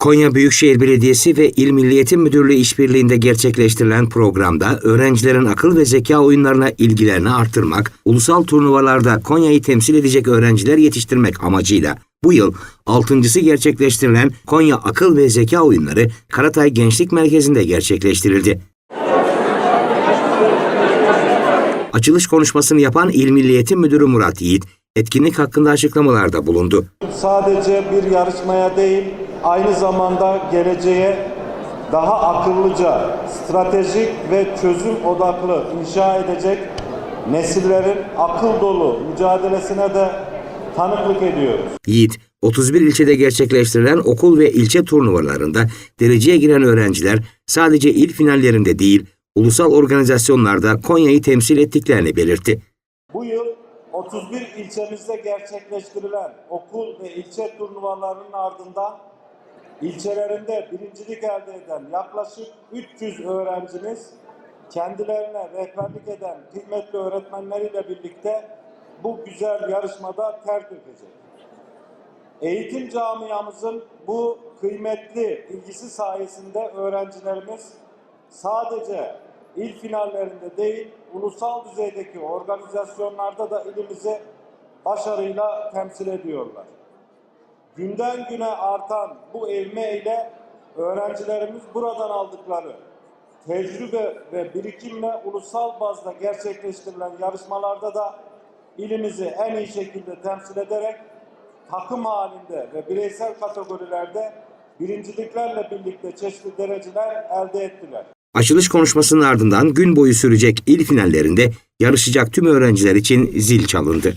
Konya Büyükşehir Belediyesi ve İl Milli Eğitim Müdürlüğü işbirliğinde gerçekleştirilen programda öğrencilerin akıl ve zeka oyunlarına ilgilerini artırmak, ulusal turnuvalarda Konya'yı temsil edecek öğrenciler yetiştirmek amacıyla bu yıl altıncısı gerçekleştirilen Konya Akıl ve Zeka Oyunları Karatay Gençlik Merkezi'nde gerçekleştirildi. Açılış konuşmasını yapan İl Milli Eğitim Müdürü Murat Yiğit, etkinlik hakkında açıklamalarda bulundu. sadece bir yarışmaya değil, aynı zamanda geleceğe daha akıllıca, stratejik ve çözüm odaklı inşa edecek nesillerin akıl dolu mücadelesine de tanıklık ediyoruz. Yiğit, 31 ilçede gerçekleştirilen okul ve ilçe turnuvalarında dereceye giren öğrenciler sadece il finallerinde değil, ulusal organizasyonlarda Konya'yı temsil ettiklerini belirtti. Bu yıl 31 ilçemizde gerçekleştirilen okul ve ilçe turnuvalarının ardından ilçelerinde birincilik elde eden yaklaşık 300 öğrencimiz kendilerine rehberlik eden kıymetli öğretmenleriyle birlikte bu güzel yarışmada ter dökecek. Eğitim camiamızın bu kıymetli ilgisi sayesinde öğrencilerimiz sadece il finallerinde değil, ulusal düzeydeki organizasyonlarda da ilimizi başarıyla temsil ediyorlar. Günden güne artan bu evme ile öğrencilerimiz buradan aldıkları tecrübe ve birikimle ulusal bazda gerçekleştirilen yarışmalarda da ilimizi en iyi şekilde temsil ederek takım halinde ve bireysel kategorilerde birinciliklerle birlikte çeşitli dereceler elde ettiler. Açılış konuşmasının ardından gün boyu sürecek il finallerinde yarışacak tüm öğrenciler için zil çalındı.